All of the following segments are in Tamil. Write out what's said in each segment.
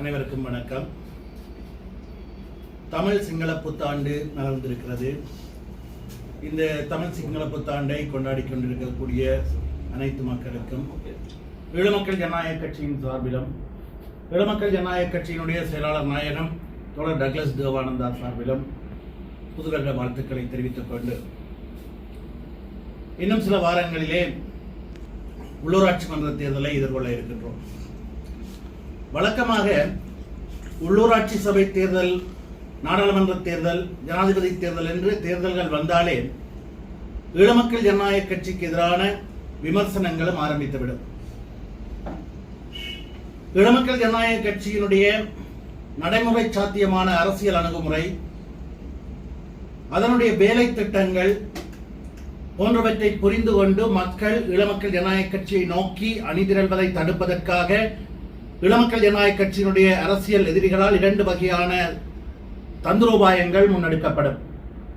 அனைவருக்கும் வணக்கம். தமிழ் சிங்கள புத்தாண்டு நடந்திருக்கிறது. இந்த தமிழ் சிங்கள புத்தாண்டை கொண்டாடி கொண்டிருக்கக்கூடிய அனைத்து மக்களுக்கும் ஈழமக்கள் ஜனநாயக கட்சியின் சார்பிலும் ஈழமக்கள் ஜனநாயக கட்சியினுடைய செயலாளர் நாயகம் தோழர் டக்ளஸ் தேவானந்தா சார்பிலும் புதுகண்ட வாழ்த்துக்களை தெரிவித்துக் கொண்டு இன்னும் சில வாரங்களிலே உள்ளூராட்சி மன்ற தேர்தலை எதிர்கொள்ள இருக்கின்றோம். வழக்கமாக உள்ளூராட்சி சபை தேர்தல் நாடாளுமன்ற தேர்தல் ஜனாதிபதி தேர்தல் என்று தேர்தல்கள் வந்தாலே ஈழமக்கள் ஜனநாயக கட்சிக்கு எதிரான விமர்சனங்களும் ஆரம்பித்துவிடும். ஈழமக்கள் ஜனநாயக கட்சியினுடைய நடைமுறை சாத்தியமான அரசியல் அணுகுமுறை அதனுடைய வேலை திட்டங்கள் போன்றவற்றை புரிந்து கொண்டு மக்கள் இளமக்கள் ஜனநாயக கட்சியை நோக்கி அணிதிரள்வதை தடுப்பதற்காக இளமக்கள் ஜனநாயக கட்சியினுடைய அரசியல் எதிரிகளால் இரண்டு வகையான தந்திரோபாயங்கள் முன்னெடுக்கப்படும்.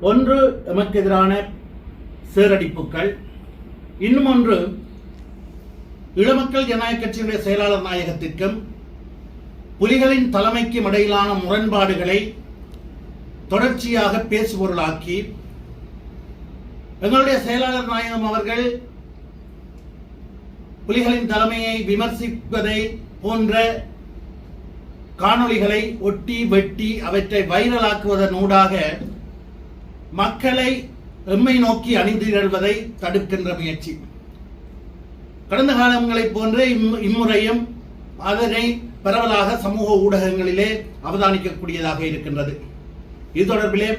ஒன்று எமக்கு எதிரான சேரடிப்புகள். இன்னும் ஒன்று இளமக்கள் ஜனநாயக கட்சியினுடைய செயலாளர் நாயகத்திற்கும் புலிகளின் தலைமைக்கும் இடையிலான முரண்பாடுகளை தொடர்ச்சியாக பேசுபொருளாக்கி எங்களுடைய செயலாளர் நாயகம் அவர்கள் புலிகளின் தலைமையை விமர்சிப்பதை போன்ற காணொளிகளை ஒட்டி வெட்டி அவற்றை வைரலாக்குவதன் ஊடாக மக்களை எம்மை நோக்கி அணிந்திரள்வதை தடுக்கின்ற முயற்சி. கடந்த காலங்களைப் போன்ற இம்முறையும் அதனை பரவலாக சமூக ஊடகங்களிலே அவதானிக்கக்கூடியதாக இருக்கின்றது. இது தொடர்பிலே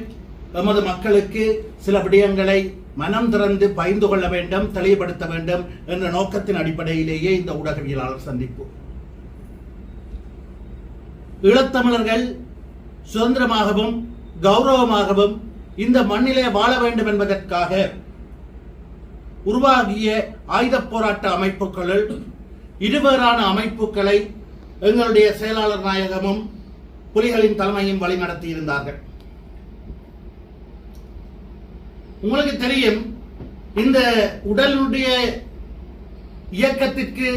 எமது மக்களுக்கு சில விடயங்களை மனம் திறந்து பகிர்ந்து கொள்ள வேண்டும் தெளிவுபடுத்த வேண்டும் என்ற நோக்கத்தின் அடிப்படையிலேயே இந்த ஊடகவியலாளர் சந்திப்பு. ஈழத்தமிழர்கள் சுதந்திரமாகவும் கௌரவமாகவும் இந்த மண்ணிலே வாழ வேண்டும் என்பதற்காக உருவாகிய ஆயுத போராட்ட அமைப்புகளுள் இருவேறான அமைப்புகளை எங்களுடைய செயலாளர் நாயகமும் புலிகளின் தலைமையும் வழிநடத்தி இருந்தார்கள். உங்களுக்கு தெரியும் இந்த உடலுடைய இயக்கத்திற்கு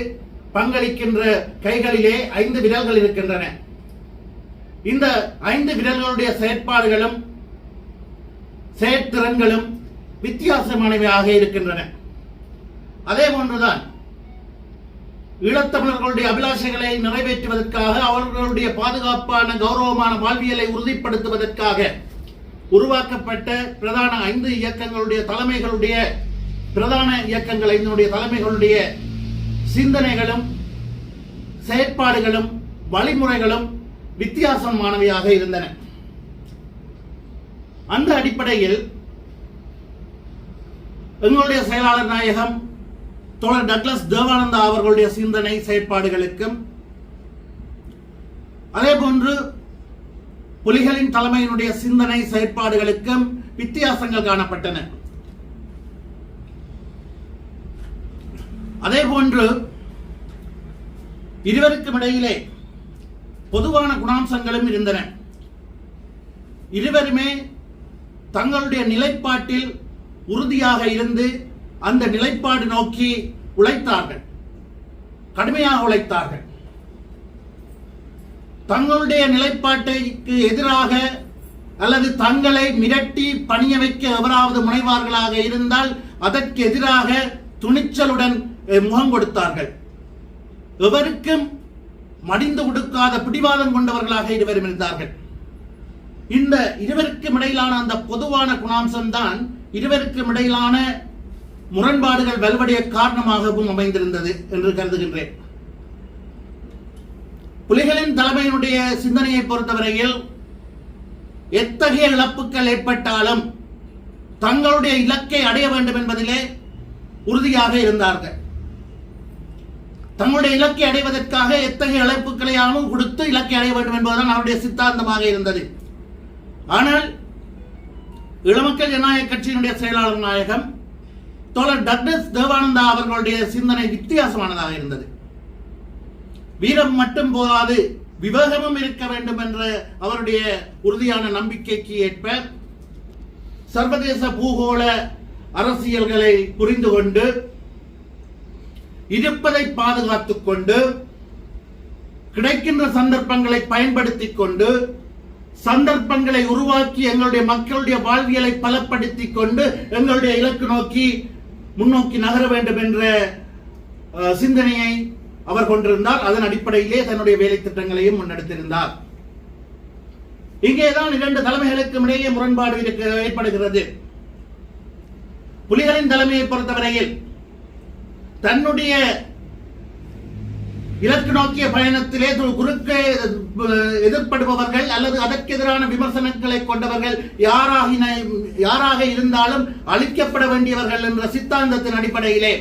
பங்களிக்கின்ற கைகளிலே ஐந்து விரல்கள் இருக்கின்றன. இந்த ஐந்து விரல்களுடைய செயற்பாடுகளும் செயற்திறன்களும் வித்தியாசமானவையாக இருக்கின்றன. அதே போன்றுதான் ஈழத்தமிழர்களுடைய அபிலாஷைகளை நிறைவேற்றுவதற்காக அவர்களுடைய பாதுகாப்பான கௌரவமான வாழ்வியலை உறுதிப்படுத்துவதற்காக உருவாக்கப்பட்ட பிரதான ஐந்து இயக்கங்களுடைய தலைமைகளுடைய பிரதான இயக்கங்கள் ஐந்தினுடைய தலைமைகளுடைய சிந்தனைகளும் செயற்பாடுகளும் வழிமுறைகளும் வித்தியாசமானவையாக இருந்தன. அந்த அடிப்படையில் எங்களுடைய செயலாளர் நாயகம் தோழர் டக்ளஸ் தேவானந்தா அவர்களுடைய சிந்தனை செயற்பாடுகளுக்கும் அதே போன்று புலிகளின் தலைமையினுடைய சிந்தனை செயற்பாடுகளுக்கும் வித்தியாசங்கள் காணப்பட்டன. அதே போன்று இருவருக்கும் இடையிலே பொதுவான குணாம்சங்களும் இருந்தன. இருவருமே தங்களுடைய நிலைப்பாட்டில் உறுதியாக இருந்து அந்த நிலைப்பாடு நோக்கி உழைத்தார்கள். கடுமையாக உழைத்தார்கள். தங்களுடைய நிலைப்பாட்டைக்கு எதிராக அல்லது தங்களை மிரட்டி பணிய வைக்க எவராவது முனைவார்களாக இருந்தால் அதற்கு எதிராக துணிச்சலுடன் முகம் கொடுத்தார்கள். எவருக்கும் மடிந்து கொடுக்காத பிடிவாதம் கொண்டவர்களாக இருவரும் இருந்தார்கள். இந்த இருவருக்கும் இடையிலான அந்த பொதுவான குணாம்சம் தான் இருவருக்கும் இடையிலான முரண்பாடுகள் வலுவடைய காரணமாகவும் அமைந்திருந்தது என்று கருதுகின்றேன். புலிகளின் தலைமையினுடைய சிந்தனையை பொறுத்தவரையில் எத்தகைய இழப்புகள் ஏற்பட்டாலும் தங்களுடைய இலக்கை அடைய வேண்டும் என்பதிலே உறுதியாக இருந்தார்கள். தங்களுடைய இலக்கை அடைவதற்காக எத்தகைய இழப்புகளையாலும் கொடுத்து இலக்கை அடைய வேண்டும் என்பதுதான் அவருடைய சித்தாந்தமாக இருந்தது. ஆனால் இளமக்கள் ஜனநாயக கட்சியினுடைய செயலாளர் நாயகம் தோழர் டக்ளஸ் தேவானந்தா அவர்களுடைய சிந்தனை வித்தியாசமானதாக இருந்தது. வீரம் மட்டும் போதாது விவேகமும் இருக்க வேண்டும் என்ற அவருடைய உறுதியான நம்பிக்கைக்கு ஏற்ப சர்வதேச பூகோள அரசியல்களை புரிந்து கொண்டு இருப்பதை பாதுகாத்துக் கொண்டு கிடைக்கின்ற சந்தர்ப்பங்களை பயன்படுத்திக் கொண்டு சந்தர்ப்பங்களை உருவாக்கி எங்களுடைய மக்களுடைய வாழ்வியலை பலப்படுத்திக் கொண்டு எங்களுடைய இலக்கு நோக்கி முன்னோக்கி நகர வேண்டும் என்ற அஹ், சிந்தனையை அவர் கொண்டிருந்தார். அதன் அடிப்படையிலே தன்னுடைய வேலை திட்டங்களையும் முன்னெடுத்திருந்தார். இங்கேதான் இரண்டு தலைமைகளுக்கும் இடையே முரண்பாடு இருக்க- ஏற்படுகிறது. புலிகளின் தலைமையை பொறுத்தவரையில் தன்னுடைய இலக்கு நோக்கிய பயணத்திலே து- குறுக்கே எதிர்ப்படுபவர்கள் அல்லது அதற்கு எதிரான விமர்சனங்களை கொண்டவர்கள் யாராகின யாராக இருந்தாலும் அழிக்கப்பட வேண்டியவர்கள் என்ற சித்தாந்தத்தின் அடிப்படையிலே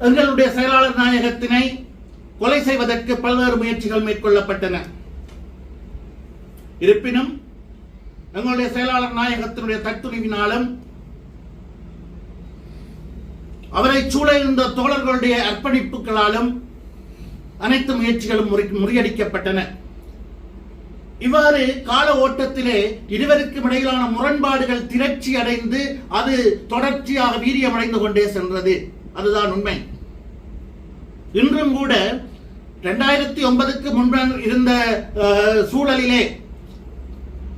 எங்களுடைய செயலாளர் நாயகத்தினை கொலை செய்வதற்கு பல்வேறு முயற்சிகள் மேற்கொள்ளப்பட்டன. இருப்பினும் எங்களுடைய செயலாளர் நாயகத்தினுடைய தத்துணிவினாலும் அவரை சூழ இருந்த தோழர்களுடைய அர்ப்பணிப்புகளாலும் அனைத்து முயற்சிகளும் முறி- முறியடிக்கப்பட்டன. இவ்வாறு கால ஓட்டத்திலே இருவருக்கும் இடையிலான முரண்பாடுகள் திரட்சி அடைந்து அது தொடர்ச்சியாக வீரியமடைந்து கொண்டே சென்றது. அதுதான் உண்மை. இன்றும் கூட இரண்டாயிரத்தி ஒன்பதுக்கு முன்பு இருந்த அஹ், சூழலிலே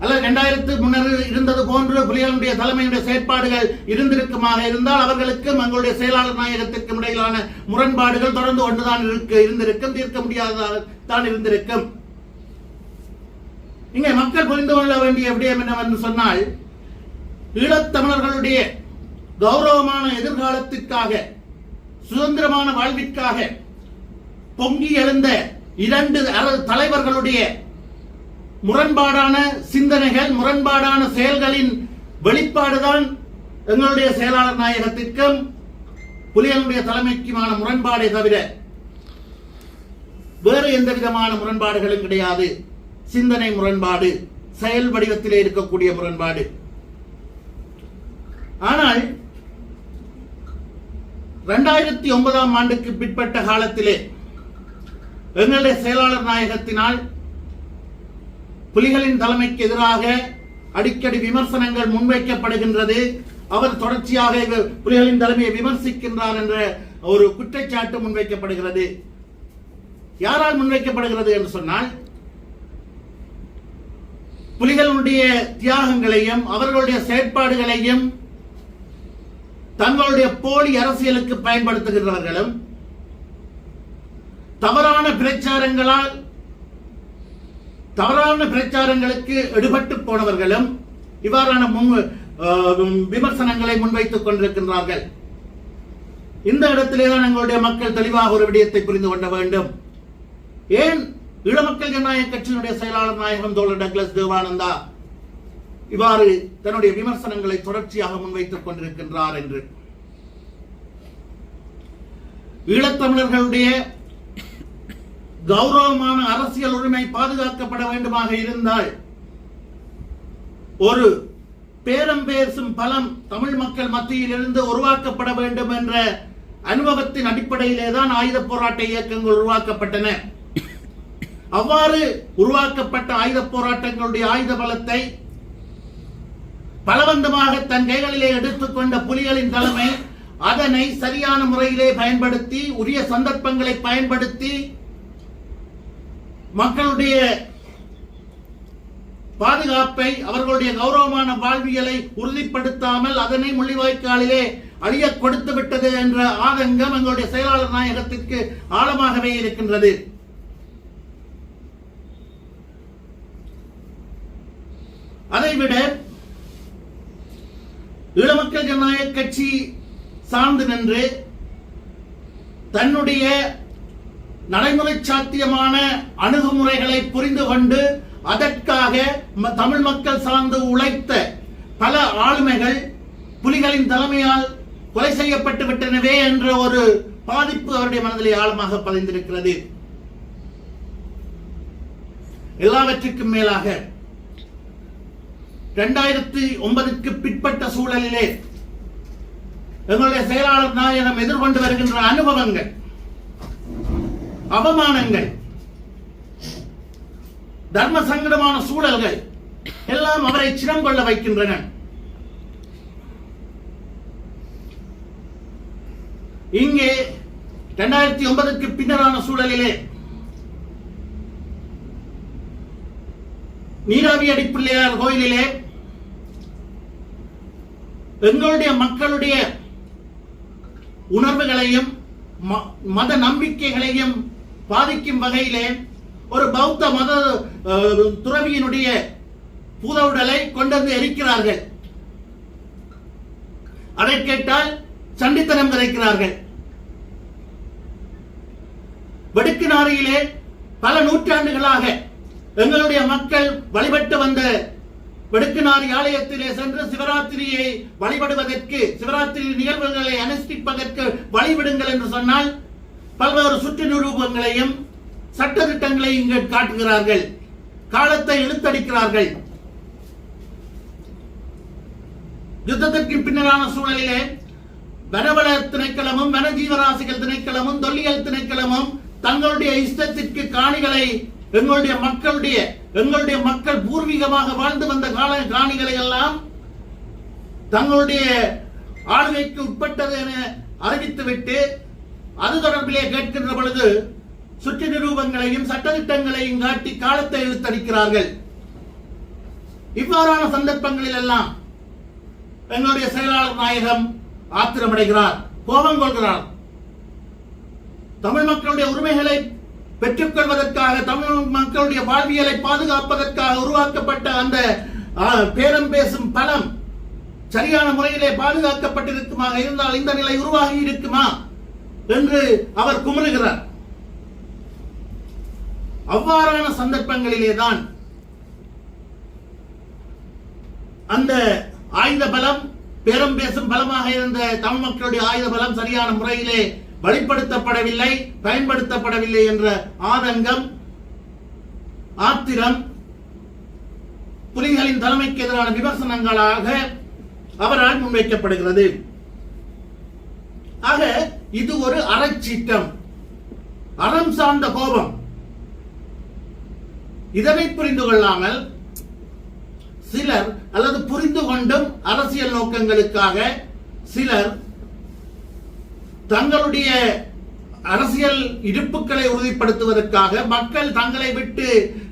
அல்லது இரண்டாயிரத்து முன்னர் இருந்தது போன்று புலிகளுடைய தலைமையுடைய செயற்பாடுகள் இருந்திருக்குமாக இருந்தால் அவர்களுக்கும் எங்களுடைய செயலாளர் நாயகத்திற்கும் இடையிலான முரண்பாடுகள் தொடர்ந்து கொண்டுதான் இருக்க இருந்திருக்கும் தீர்க்க முடியாததாக தான் இருந்திருக்கும். இங்கே மக்கள் புரிந்து கொள்ள வேண்டிய விடயம் என்னவென்று சொன்னால் ஈழத்தமிழர்களுடைய கௌரவமான எதிர்காலத்திற்காக சுதந்திரமான வாழ்விற்காக பொங்கி எழுந்த இரண்டு அர- தலைவர்களுடைய முரண்பாடான சிந்தனைகள் முரண்பாடான செயல்களின் வெளிப்பாடுதான் எங்களுடைய செயலாளர் நாயகத்திற்கும் புலிகளுடைய தலைமைக்குமான முரண்பாடே தவிர வேறு எந்த விதமான முரண்பாடுகளும் கிடையாது. சிந்தனை முரண்பாடு செயல் வடிவத்திலே இருக்கக்கூடிய முரண்பாடு. ஆனால் இரண்டாயிரத்தி ஒன்பதாம் ஆண்டுக்கு பிற்பட்ட காலத்திலே எங்களுடைய செயலாளர் நாயகத்தினால் புலிகளின் தலைமைக்கு எதிராக அடிக்கடி விமர்சனங்கள் முன்வைக்கப்படுகின்றது. அவர் தொடர்ச்சியாக புலிகளின் தலைமையை விமர்சிக்கின்றார் என்ற ஒரு குற்றச்சாட்டு முன்வைக்கப்படுகிறது. யாரால் முன்வைக்கப்படுகிறது என்று சொன்னால் புலிகளுடைய தியாகங்களையும் அவர்களுடைய செயற்பாடுகளையும் தங்களுடைய போலி அரசியலுக்கு பயன்படுத்துகிறவர்களும் தவறான பிரச்சாரங்களால் தவறான பிரச்சாரங்களுக்கு எடுபட்டு போனவர்களும் இவ்வாறான முன் விமர்சனங்களை முன்வைத்துக் கொண்டிருக்கின்றார்கள். இந்த இடத்திலே தான் எங்களுடைய மக்கள் தெளிவாக ஒரு விடயத்தை புரிந்து கொள்ள வேண்டும். ஏன் ஈழமக்கள் ஜனநாயக கட்சியினுடைய செயலாளர் நாயகம் தோழர் டக்ளஸ் தேவானந்தா இவ்வாறு தன்னுடைய விமர்சனங்களை தொடர்ச்சியாக முன்வைத்துக் கொண்டிருக்கின்றார் என்று? ஈழத்தமிழர்களுடைய கௌரவமான அரசியல் உரிமை பாதுகாக்கப்பட வேண்டுமாக இருந்தால் ஒரு பேரம் பேசும் பலம் தமிழ் மக்கள் மத்தியில் இருந்து உருவாக்கப்பட வேண்டும் என்ற அனுபவத்தின் அடிப்படையிலே தான் ஆயுத போராட்ட இயக்கங்கள் உருவாக்கப்பட்டன. அவ்வாறு உருவாக்கப்பட்ட ஆயுத போராட்டங்களுடைய ஆயுத பலத்தை பலவந்தமாக தன் கைகளிலே எடுத்துக்கொண்ட புலிகளின் தலைமை அதனை சரியான முறையிலே பயன்படுத்தி உரிய சந்தர்ப்பங்களை பயன்படுத்தி மக்களுடைய பாதுகாப்பை அவர்களுடைய கௌரவமான வாழ்வியலை உறுதிப்படுத்தாமல் அதனை முள்ளிவாய்க்காலிலே அழிய கொடுத்து விட்டது என்ற ஆதங்கம் எங்களுடைய செயலாளர் நாயகத்திற்கு ஆழமாகவே இருக்கின்றது. அதைவிட ஈழமக்கள் ஜனநாயக கட்சி சார்ந்து நின்று தன்னுடைய நடைமுறை சாத்தியமான அணுகுமுறைகளை புரிந்து கொண்டு அதற்காக தமிழ் மக்கள் சார்ந்து உழைத்த பல ஆளுமைகள் புலிகளின் தலைமையால் கொலை செய்யப்பட்டு விட்டனவே என்ற ஒரு பாதிப்பு அவருடைய மனதிலே ஆழமாக பதிந்திருக்கிறது. எல்லாவற்றுக்கும் மேலாக இரண்டாயிரத்தி ஒன்பதுக்கு பிற்பட்ட சூழலிலே எங்களுடைய செயலாளர் நாயகம் எதிர்கொண்டு வருகின்ற அனுபவங்கள் அவமானங்கள் தர்ம சங்கடமான சூழல்கள் எல்லாம் அவரை சினம் கொள்ள வைக்கின்றன. இங்கே இரண்டாயிரத்தி ஒன்பதுக்கு பின்னரான சூழலிலே நீராவி அடிப்பிள்ளையார் கோயிலிலே எங்களுடைய மக்களுடைய உணர்வுகளையும் மத நம்பிக்கைகளையும் பாதிக்கும் வகையிலே ஒரு பௌத்த மத துறவியினுடைய துறவியினுடைய பூதவுடலை கொண்டு வந்து எரிக்கிறார்கள். அதை கேட்டால் சண்டித்தனம் விதைக்கிறார்கள் வெடுக்குநாரியிலே பல நூற்றாண்டுகளாக எங்களுடைய மக்கள் வழிபட்டு வந்த வெடுக்குநாரி ஆலயத்திலே சென்று சிவராத்திரியை வழிபடுவதற்கு சிவராத்திரி நிகழ்வுகளை அனுஷ்டிப்பதற்கு வழிவிடுங்கள் என்று சொன்னால் பல்வேறு சுற்று நிரூபங்களையும் சட்டத்திட்டங்களையும் இங்கு காட்டுகிறார்கள். காலத்தை இழுத்தடிக்கிறார்கள். யுத்தத்திற்கு பின்னரான சூழலிலே வனவள திணைக்களமும் வனஜீவராசிகள் திணைக்களமும் தொல்லியல் திணைக்களமும் தங்களுடைய இஷ்டத்திற்கு காணிகளை எங்களுடைய மக்களுடைய எங்களுடைய மக்கள் பூர்வீகமாக வாழ்ந்து வந்த கால காணிகளை எல்லாம் தங்களுடைய ஆளுகைக்கு உட்பட்டது என அறிவித்துவிட்டு அது தொடர்பிலே கேட்கின்ற பொழுது சுற்று நிரூபங்களையும் சட்டத்திட்டங்களையும் காட்டி காலத்தை இழுத்தடிக்கிறார்கள். இவ்வாறான சந்தர்ப்பங்களில் எல்லாம் எங்களுடைய செயலாளர் நாயகம் ஆத்திரமடைகிறார் கோபம் கொள்கிறார். தமிழ் மக்களுடைய உரிமைகளை பெற்றுக்கொள்வதற்காக தமிழ் மக்களுடைய வாழ்வியலை பாதுகாப்பதற்காக உருவாக்கப்பட்ட அந்த பேரம் பேசும் பணம் சரியான முறையிலே பாதுகாக்கப்பட்டிருக்குமா? இருந்தால் இந்த நிலை உருவாகி இருக்குமா? என்று அவர் குமுறுகிறார். அவ்வாறான சந்தர்ப்பங்களிலே தான் அந்த ஆயுத பலம் பேரம் பேசும் பலமாக இருந்த தமிழ் மக்களுடைய ஆயுத பலம் சரியான முறையிலே வெளிப்படுத்தப்படவில்லை பயன்படுத்தப்படவில்லை என்ற ஆதங்கம் ஆத்திரம் புலிகளின் தலைமைக்கு எதிரான விமர்சனங்களாக அவரால் முன்வைக்கப்படுகிறது. ஆக இது ஒரு அறச்சீட்டம் அறம் சார்ந்த கோபம். இதனை புரிந்து கொள்ளாமல் சிலர் அல்லது புரிந்து கொண்டும் அரசியல் நோக்கங்களுக்காக சிலர் தங்களுடைய அரசியல் இருப்புகளை உறுதிப்படுத்துவதற்காக மக்கள் தங்களை விட்டு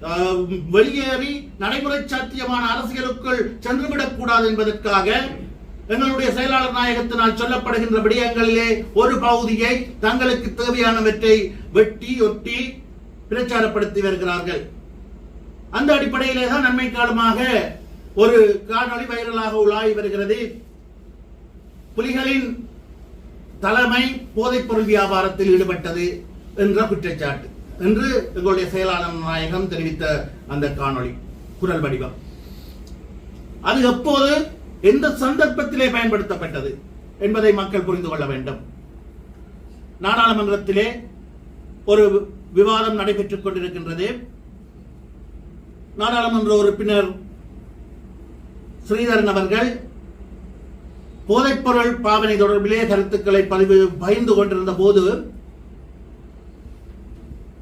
அஹ், வெளியேறி நடைமுறை சாத்தியமான அரசியலுக்குள் சென்றுவிடக் கூடாது என்பதற்காக எங்களுடைய செயலாளர் நாயகத்தினால் சொல்லப்படுகின்ற விடயங்களிலே ஒரு பகுதியை தங்களுக்கு தேவையானவற்றை வெட்டி ஒட்டி பிரச்சாரப்படுத்தி வருகிறார்கள். அந்த அடிப்படையிலே தான் நன்மை காலமாக ஒரு காணொளி வைரலாக உலாகி வருகிறது. புலிகளின் தலைமை போதைப்பொருள் வியாபாரத்தில் ஈடுபட்டது என்ற குற்றச்சாட்டு என்று எங்களுடைய செயலாளர் நாயகம் தெரிவித்த அந்த காணொளி குரல் வடிவம். அது எப்போது? எந்த சந்தர்ப்பத்திலே பயன்படுத்தப்பட்டது என்பதை மக்கள் புரிந்து கொள்ள வேண்டும். நாடாளுமன்றத்திலே ஒரு விவாதம் நடைபெற்றுக் கொண்டிருக்கின்றது. நாடாளுமன்ற உறுப்பினர் ஸ்ரீதரன் அவர்கள் போதைப்பொருள் பாவனை தொடர்பிலே கருத்துக்களை பதிவு பகிர்ந்து கொண்டிருந்த போது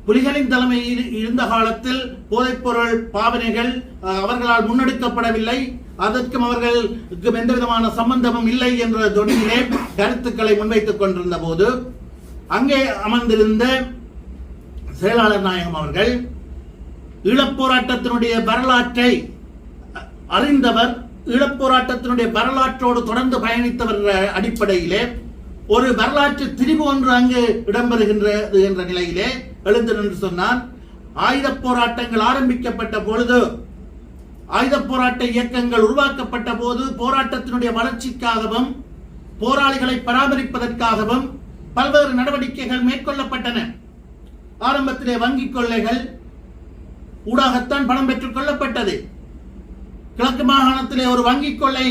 புலிகளின் தலைமையில் இருந்த காலத்தில் போதைப்பொருள் பாவனைகள் அவர்களால் முன்னெடுக்கப்படவில்லை. அதற்கும் அவர்களுக்கும் எந்த விதமான சம்பந்தமும் இல்லை என்ற தொனியிலே கருத்துக்களை முன்வைத்துக் கொண்டிருந்த போது அங்கே அமர்ந்திருந்த செயலாளர் நாயகம் அவர்கள் ஈழப்போராட்டத்தினுடைய வரலாற்றை அ- அறிந்தவர் ஈழப்போராட்டத்தினுடைய வரலாற்றோடு தொடர்ந்து பயணித்தவர் அடிப்படையிலே ஒரு வரலாற்று திரிவு ஒன்று அங்கு இடம்பெறுகின்றது என்ற நிலையிலே எழுந்து நின்று சொன்னார் ஆயுத போராட்டங்கள் ஆரம்பிக்கப்பட்ட பொழுது ஆயுத போராட்ட இயக்கங்கள் உருவாக்கப்பட்ட போது போராட்டத்தினுடைய வளர்ச்சிக்காகவும் போராளிகளை பராமரிப்பதற்காகவும் பல்வேறு நடவடிக்கைகள் மேற்கொள்ளப்பட்டன. ஆரம்பத்திலே வங்கிக் கொள்ளைகள் ஊடாகத்தான் பணம் பெற்றுக் கொள்ளப்பட்டது. கிழக்கு மாகாணத்திலே ஒரு வங்கிக் கொள்ளை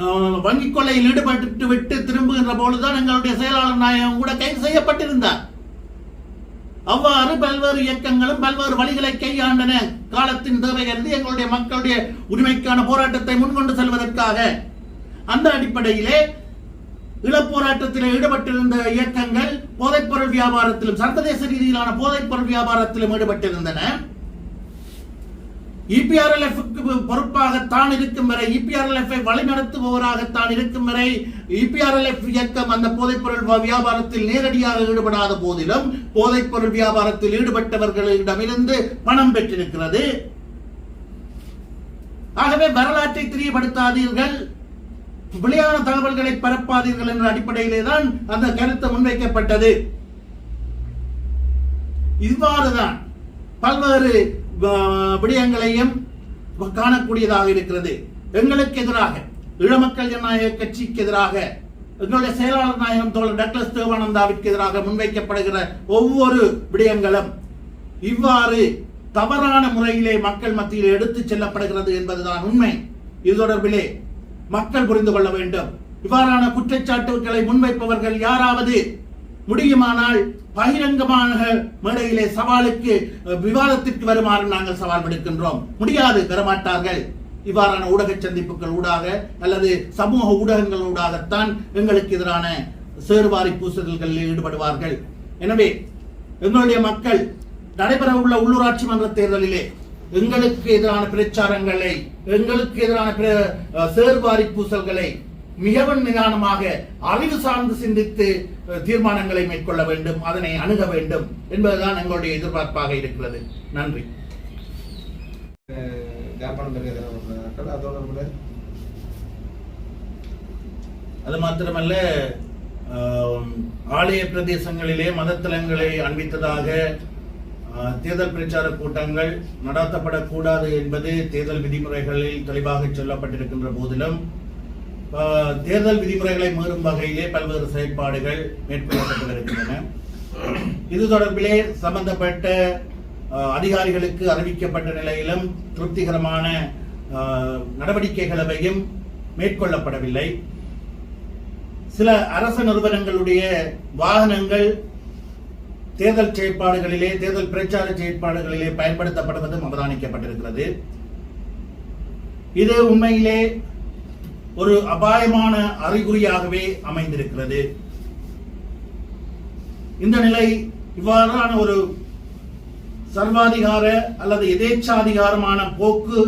வங்கி வங்கிக் கொள்ளையில் ஈடுபட்டு விட்டு திரும்புகின்ற பொழுதுதான் எங்களுடைய செயலாளர் நாயகம் கூட கைது செய்யப்பட்டிருந்தார். அவ்வாறு பல்வேறு இயக்கங்களும் பல்வேறு வழிகளை கையாண்டன காலத்தின் தேவை கருதி எங்களுடைய மக்களுடைய உரிமைக்கான போராட்டத்தை முன்கொண்டு செல்வதற்காக. அந்த அடிப்படையிலே இளப்போராட்டத்தில் ஈடுபட்டிருந்த இயக்கங்கள் போதைப்பொருள் வியாபாரத்திலும் சர்வதேச ரீதியிலான போதைப்பொருள் வியாபாரத்திலும் ஈடுபட்டிருந்தன. இபிஆர்எல்எஃப்க்கு பொறுப்பாக தான் இருக்கும் வரை இபிஆர்எல்எஃப் வழிநடத்துபவராகத்தான் இருக்கும் வரை இபிஆர்எல்எஃப் இயக்கம் அந்த போதைப்பொருள் வியாபாரத்தில் நேரடியாக ஈடுபடாத போதிலும் போதைப்பொருள் வியாபாரத்தில் ஈடுபட்டவர்களிடமிருந்து பணம் பெற்றிருக்கிறது. ஆகவே வரலாற்றை தெரியப்படுத்தாதீர்கள். விளையான தகவல்களை பரப்பாதீர்கள் என்ற அடிப்படையிலே தான் அந்த கருத்து முன்வைக்கப்பட்டது. இவ்வாறுதான் பல்வேறு விடயங்களையும் காணக்கூடியதாக இருக்கிறது. எங்களுக்கு எதிராக இளமக்கள் ஜனநாயக கட்சிக்கு எதிராக எங்களுடைய செயலாளர் நாயகம் தோழர் டக்ளஸ் தேவானந்தாவிற்கு எதிராக முன்வைக்கப்படுகிற ஒவ்வொரு விடயங்களும் இவ்வாறு தவறான முறையிலே மக்கள் மத்தியில் எடுத்துச் செல்லப்படுகிறது என்பதுதான் உண்மை. இது தொடர்பிலே மக்கள் புரிந்து கொள்ள வேண்டும். இவ்வாறான குற்றச்சாட்டுகளை முன்வைப்பவர்கள் யாராவது முடியுமானால் பகிரங்கமாக மேடையிலே சவாலுக்கு விவாதத்திற்கு வருமாறு நாங்கள் சவால் விடுக்கின்றோம். முடியாது பெறமாட்டார்கள். இவ்வாறான ஊடக சந்திப்புகள் ஊடாக அல்லது சமூக ஊடகங்கள் ஊடாகத்தான் எங்களுக்கு எதிரான சேறுவாரி பூசுதல்களில் ஈடுபடுவார்கள். எனவே எங்களுடைய மக்கள் நடைபெற உள்ள உள்ளூராட்சி மன்ற தேர்தலிலே எங்களுக்கு எதிரான பிரச்சாரங்களை எங்களுக்கு எதிரான பிர- அஹ், சேர்வாரி பூசல்களை மிகவும் நிதானமாக அறிவு சார்ந்து சிந்தித்து தீர்மானங்களை மேற்கொள்ள வேண்டும் அதனை அணுக வேண்டும் என்பதுதான் எங்களுடைய எதிர்பார்ப்பாக இருக்கிறது. நன்றி. அது மாத்திரமல்ல ஆலய பிரதேசங்களிலே மதத்தலங்களை அண்மித்ததாக தேர்தல் பிரச்சார கூட்டங்கள் நடத்தப்படக்கூடாது என்பது தேர்தல் விதிமுறைகளில் தெளிவாக சொல்லப்பட்டிருக்கின்ற போதிலும் தேர்தல் விதிமுறைகளை மீறும் வகையிலே பல்வேறு செயற்பாடுகள் மேற்கொள்ளப்பட்டு வருகின்றன இது தொடர்பிலே சம்பந்தப்பட்ட அதிகாரிகளுக்கு அறிவிக்கப்பட்ட நிலையிலும் திருப்திகரமான நடவடிக்கைகளவையும் மேற்கொள்ளப்படவில்லை. சில அரசு நிறுவனங்களுடைய வாகனங்கள் தேர்தல் செயற்பாடுகளிலே தேர்தல் பிரச்சார செயற்பாடுகளிலே பயன்படுத்தப்படுவதும் அவதானிக்கப்பட்டிருக்கிறது. இது உண்மையிலே ஒரு அபாயமான அறிகுறியாகவே அமைந்திருக்கிறது. இந்த நிலை இவ்வாறான ஒரு சர்வாதிகார அல்லது எதேச்சாதிகாரமான போக்கு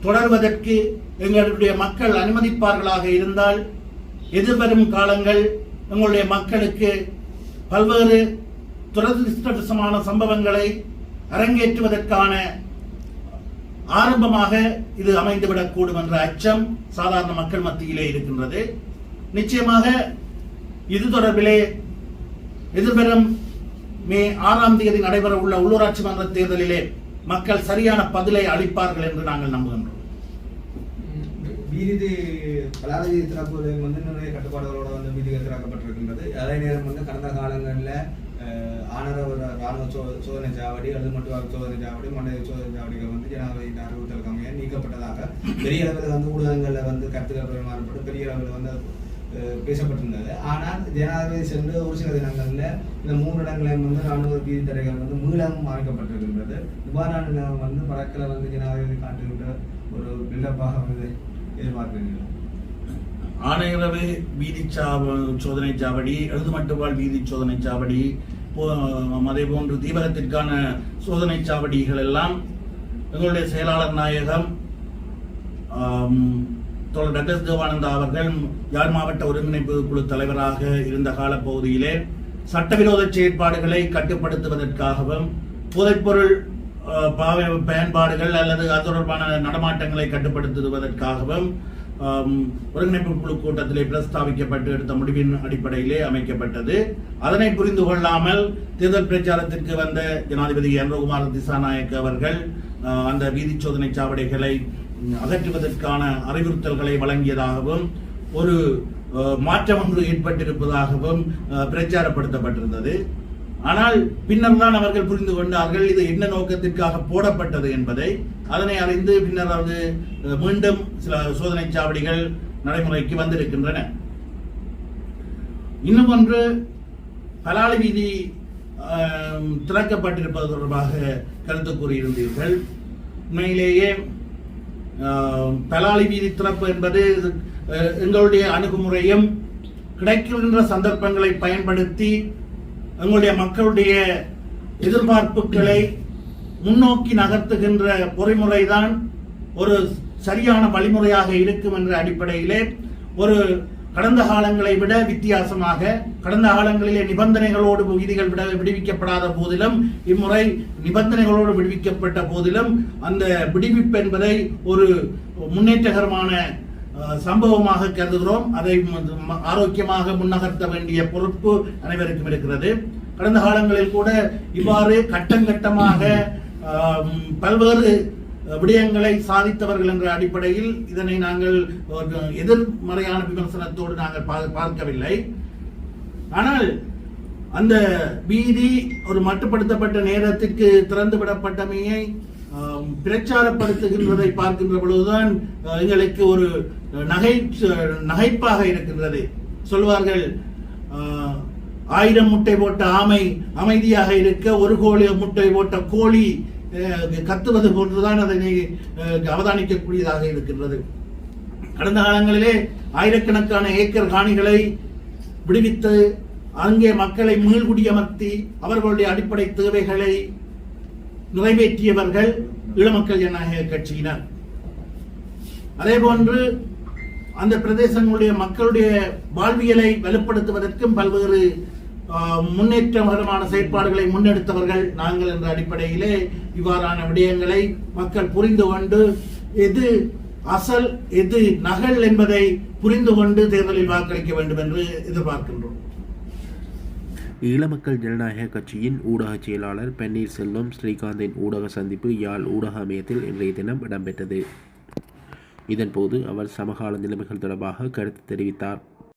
தொடர்வதற்கு எங்களுடைய மக்கள் அனுமதிப்பார்களாக இருந்தால் எதிர்வரும் காலங்கள் எங்களுடைய மக்களுக்கு பல்வேறு துரதிருஷ்டமான சம்பவங்களை அரங்கேற்றுவதற்கான ஆரம்பமாக இது அமைந்துவிடக்கூடும் என்ற அச்சம் சாதாரண மக்கள் மத்தியிலே இருக்கின்றது. நிச்சயமாக இது தொடர்பிலே எதிர்வரும் மே ஆறாம் தேதி நடைபெற உள்ள உள்ளூராட்சி மன்ற தேர்தலிலே மக்கள் சரியான பதிலை அளிப்பார்கள் என்று நாங்கள் நம்புகின்றோம். வீதி பலாத திறப்பு வந்து நிறைய கட்டுப்பாடுகளோட வந்து வீதிகள் திறக்கப்பட்டிருக்கின்றது. அதே நேரம் வந்து கடந்த காலங்களில் ஆனரவ ராணுவ சோ சோதனை சாவடி அல்லது மட்டும் சோதனை சாவடி மண்டல சோதனை சாவடிகள் வந்து ஜனாதிபதி அறிவுறுத்தல் கம்மியாக நீக்கப்பட்டதாக பெரிய அளவில் வந்து ஊடகங்களில் வந்து கருத்துக்கள் பரிமாறப்பட்டு பெரிய அளவில் வந்து பேசப்பட்டிருந்தது. ஆனால் ஜனாதிபதி சென்று ஒரு சில தினங்களில் இந்த மூன்று இடங்களையும் வந்து ராணுவ வீதி தடைகள் வந்து மீளமும் அமைக்கப்பட்டிருக்கின்றது இவ்வாறான நிலைமை வந்து வடக்கில் வந்து ஜனாதிபதி காட்டுகின்ற ஒரு பில்டப்பாக வந்து எதிர்பார்க்கிறீங்களா ஆனையரவு வீதி சாவ சோதனை சாவடி எழுதுமட்டுவாழ் வீதி சோதனை சாவடி அதே போன்று தீபகத்திற்கான சோதனை சாவடிகள் எல்லாம் எங்களுடைய செயலாளர் நாயகம் ஆம், தோழர் டக்ளஸ் தேவானந்தா அவர்கள் யாழ் மாவட்ட ஒருங்கிணைப்பு குழு தலைவராக இருந்த காலப்பகுதியிலே சட்டவிரோத செயற்பாடுகளை கட்டுப்படுத்துவதற்காகவும் போதைப்பொருள் பாவ பயன்பாடுகள் அல்லது அது தொடர்பான நடமாட்டங்களை கட்டுப்படுத்துவதற்காகவும் ஒருங்கிணைப்பு குழு கூட்டத்திலே பிரஸ்தாபிக்கப்பட்டு எடுத்த முடிவின் அடிப்படையிலே அமைக்கப்பட்டது. அதனை புரிந்து கொள்ளாமல் தேர்தல் பிரச்சாரத்திற்கு வந்த ஜனாதிபதி அனுகுமார் திசாநாயக் அவர்கள் அந்த வீதி சோதனை சாவடிகளை அகற்றுவதற்கான அறிவுறுத்தல்களை வழங்கியதாகவும் ஒரு மாற்றம் ஒன்று ஏற்பட்டிருப்பதாகவும் பிரச்சாரப்படுத்தப்பட்டிருந்தது. ஆனால் பின்னர் தான் அவர்கள் புரிந்து கொண்டார்கள் இது என்ன நோக்கத்திற்காக போடப்பட்டது என்பதை. அதனை அறிந்து பின்னர் அதாவது மீண்டும் சில சோதனை சாவடிகள் நடைமுறைக்கு வந்திருக்கின்றன. இன்னும் ஒன்று பலாளி வீதி திறக்கப்பட்டிருப்பது தொடர்பாக கருத்து கூறியிருந்தீர்கள். உண்மையிலேயே பலாளி வீதி திறப்பு என்பது எங்களுடைய அணுகுமுறையும் கிடைக்கின்ற சந்தர்ப்பங்களை பயன்படுத்தி எங்களுடைய மக்களுடைய எதிர்பார்ப்புகளை முன்னோக்கி நகர்த்துகின்ற பொறிமுறைதான் ஒரு சரியான வழிமுறையாக இருக்கும் என்ற அடிப்படையிலே ஒரு கடந்த காலங்களை விட வித்தியாசமாக கடந்த காலங்களிலே நிபந்தனைகளோடு விதிகள் விட விடுவிக்கப்படாத போதிலும் இம்முறை நிபந்தனைகளோடு விடுவிக்கப்பட்ட போதிலும் அந்த விடுவிப்பு என்பதை ஒரு முன்னேற்றகரமான சம்பவமாக கருதுகிறோம். அதை ம- ஆரோக்கியமாக முன்னகர்த்த வேண்டிய பொறுப்பு அனைவருக்கும் இருக்கிறது. கடந்த காலங்களில் கூட இவ்வாறு கட்டம் கட்டமாக பல்வேறு விடயங்களை சாதித்தவர்கள் என்ற அடிப்படையில் இதனை நாங்கள் ஒரு எதிர்மறையான விமர்சனத்தோடு நாங்கள் பா- பார்க்கவில்லை. ஆனால் அந்த வீதி ஒரு மட்டுப்படுத்தப்பட்ட நேரத்திற்கு திறந்து விடப்பட்டமையை பிரச்சாரப்படுத்துகின்றதை பார்க்கின்ற பொழுதுதான் எங்களுக்கு ஒரு நகை நகைப்பாக இருக்கின்றது. சொல்வார்கள் ஆயிரம் முட்டை போட்ட ஆமை அமைதியாக இருக்க ஒரு கோழி முட்டை போட்ட கோழி கத்துவது போன்றுதான் அதனை அஹ், அவதானிக்கக்கூடியதாக இருக்கின்றது. கடந்த காலங்களிலே ஆயிரக்கணக்கான ஏக்கர் காணிகளை விடுவித்து அங்கே மக்களை மீள்குடியமர்த்தி அவர்களுடைய அடிப்படை தேவைகளை நிறைவேற்றியவர்கள் ஈழமக்கள் ஜனநாயக கட்சியினர். அதே போன்று அந்த பிரதேசங்களுடைய மக்களுடைய வாழ்வியலை வலுப்படுத்துவதற்கும் பல்வேறு முன்னேற்றகரமான செயற்பாடுகளை முன்னெடுத்தவர்கள் நாங்கள் என்ற அடிப்படையிலே இவ்வாறான விடயங்களை மக்கள் புரிந்து கொண்டு எது அசல் எது நகல் என்பதை புரிந்து கொண்டு தேர்தலில் வாக்களிக்க வேண்டும் என்று எதிர்பார்க்கின்றோம். ஈழமக்கள் ஜனநாயக கட்சியின் ஊடக செயலாளர் பன்னீர்செல்வம் ஸ்ரீகாந்தின் ஊடக சந்திப்பு யாழ் ஊடக அமையத்தில் இன்றைய தினம் இடம்பெற்றது. இதன்போது அவர் சமகால நிலைமைகள் தொடர்பாக கருத்து தெரிவித்தார்.